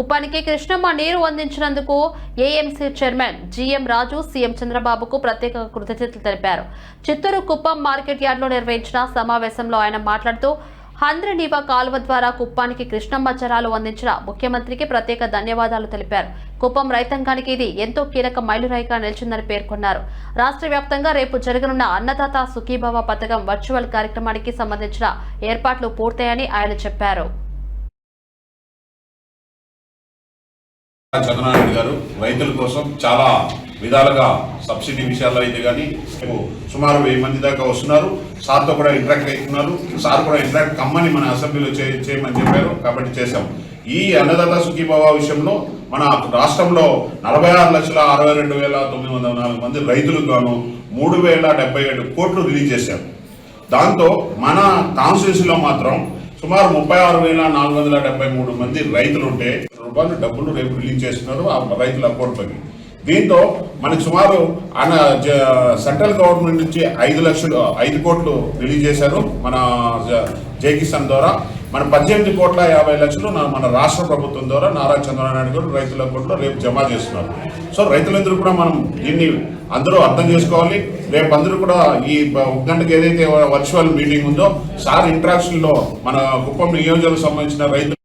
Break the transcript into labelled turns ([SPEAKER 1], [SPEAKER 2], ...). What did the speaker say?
[SPEAKER 1] కుప్పానికి కృష్ణమ్మ నీరు అందించినందుకు AMC chairman GM Raju CM చంద్రబాబుకు ప్రత్యేక కృతజ్ఞతలు తెలిపారు. చిత్తూరు కుప్పం మార్కెట్ యార్డ్లో నిర్వహించిన సమావేశంలో ఆయన మాట్లాడుతూ హంద్రనీవ కాలువ ద్వారా కుప్పానికి కృష్ణమ్మ జలాలు అందించిన ముఖ్యమంత్రికి ప్రత్యేక ధన్యవాదాలు తెలిపారు. కుప్పం రైతాంగానికి ఇది ఎంతో కీలక మైలురాయిగా నిలిచిందని పేర్కొన్నారు. రాష్ట్ర వ్యాప్తంగా రేపు జరగనున్న అన్నదాత సుఖీభవ పథకం వర్చువల్ కార్యక్రమానికి సంబంధించిన ఏర్పాట్లు పూర్తయ్యాయని ఆయన చెప్పారు.
[SPEAKER 2] చంద్రనారాయణ గారు రైతుల కోసం చాలా విధాలుగా సబ్సిడీ విషయాల్లో అయితే కానీ సుమారు వెయ్యి మంది దాకా వస్తున్నారు. సార్తో కూడా ఇంటరాక్ట్ అవుతున్నారు. సార్ కూడా ఇంటరాక్ట్ కమ్మని మన అసెంబ్లీలో చేయమని చెప్పారు. కాబట్టి చేశాం. ఈ అన్నదాత సుఖీభావ విషయంలో మన రాష్ట్రంలో నలభై ఆరు లక్షల అరవై రెండు వేల తొమ్మిది వందల నాలుగు మంది రైతులకు గాను మూడు వేల డెబ్బై ఏడు కోట్లు రిలీజ్ చేశారు. దాంతో మన కాన్స్టిట్యూన్సీలో మాత్రం సుమారు ముప్పై ఆరు వేల నాలుగు వందల డెబ్బై మూడు మంది రైతులు ఉంటే రూపాయలు డబ్బులు రేపు రిలీజ్ చేస్తున్నారు ఆ రైతుల అకౌంట్లోకి దీంతో మనకి సుమారు అన జ- సెంట్రల్ గవర్నమెంట్ నుంచి ఐదు లక్షలు ఐదు కోట్లు రిలీజ్ చేశారు మన జ- జై కిసాన్ ద్వారా. మన పద్దెనిమిది కోట్ల యాభై లక్షలు నా- మన రాష్ట్ర ప్రభుత్వం ద్వారా నారా చంద్రబాబు నాయుడు గారు రైతుల అకౌంట్లో రేపు జమ చేస్తున్నారు. సో రైతులందరూ కూడా మనం దీన్ని అందరూ అర్థం చేసుకోవాలి. రేపు అందరూ కూడా ఈ ఒక గంటకి ఏదైతే వర్చువల్ మీటింగ్ ఉందో సార్ ఇంట్రాక్షన్లో మన కుప్పం నియోజకవర్గం సంబంధించిన రైతులు